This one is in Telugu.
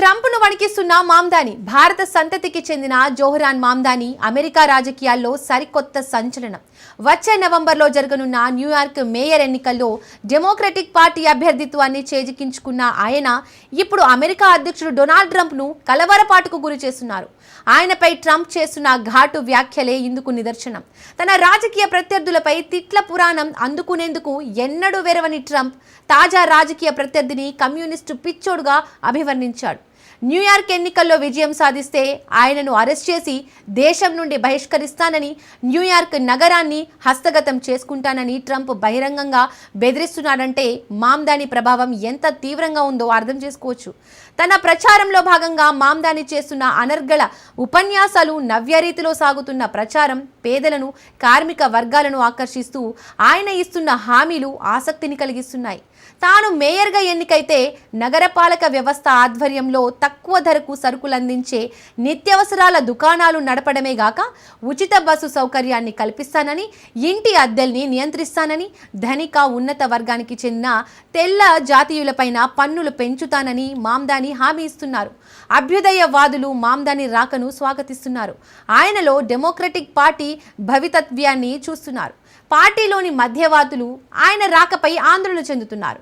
ట్రంప్ను వణికిస్తున్న మామ్దాని భారత సంతతికి చెందిన జోహరాన్ మామ్దాని అమెరికా రాజకీయాల్లో సరికొత్త సంచలనం. వచ్చే నవంబర్లో జరగనున్న న్యూయార్క్ మేయర్ ఎన్నికల్లో డెమోక్రటిక్ పార్టీ అభ్యర్థిత్వాన్ని చేజిక్కించుకున్న ఆయన ఇప్పుడు అమెరికా అధ్యక్షుడు డొనాల్డ్ ట్రంప్ను కలవరపాటుకు గురి చేస్తున్నారు. ఆయనపై ట్రంప్ చేస్తున్న ఘాటు వ్యాఖ్యలే ఇందుకు నిదర్శనం. తన రాజకీయ ప్రత్యర్థులపై తిట్ల పురాణం అందుకునేందుకు ఎన్నడూ వెరవని ట్రంప్ తాజా రాజకీయ ప్రత్యర్థిని కమ్యూనిస్టు పిచ్చోడుగా అభివర్ణించాడు. న్యూయార్క్ ఎన్నికల్లో విజయం సాధిస్తే ఆయనను అరెస్ట్ చేసి దేశం నుండి బహిష్కరిస్తానని న్యూయార్క్ నగరాన్ని హస్తగతం చేసుకుంటానని ట్రంప్ బహిరంగంగా బెదిరిస్తున్నాడంటే మామ్దాని ప్రభావం ఎంత తీవ్రంగా ఉందో అర్థం చేసుకోవచ్చు. తన ప్రచారంలో భాగంగా మామ్దాని చేస్తున్న అనర్గళ ఉపన్యాసాలు నవ్యరీతిలో సాగుతున్న ప్రచారం పేదలను కార్మిక వర్గాలను ఆకర్షిస్తూ ఆయన ఇస్తున్న హామీలు ఆసక్తిని కలిగిస్తున్నాయి. తాను మేయర్గా ఎన్నికైతే నగరపాలక వ్యవస్థ ఆధ్వర్యంలో తక్కువ ధరకు సరుకులు అందించే నిత్యావసరాల దుకాణాలు నడపడమే గాక ఉచిత బస్సు సౌకర్యాన్ని కల్పిస్తానని ఇంటి అద్దెల్ని నియంత్రిస్తానని ధనిక ఉన్నత వర్గానికి చెందిన తెల్ల జాతీయులపైన పన్నులు పెంచుతానని మామ్దాని హామీ ఇస్తున్నారు. అభ్యుదయవాదులు మామ్దాని రాకను స్వాగతిస్తున్నారు. ఆయనలో డెమోక్రటిక్ పార్టీ భవితత్వ్యాన్ని చూస్తున్నారు. పార్టీలోని మధ్యవాదులు ఆయన రాకపై ఆందోళన చెందుతున్నారు.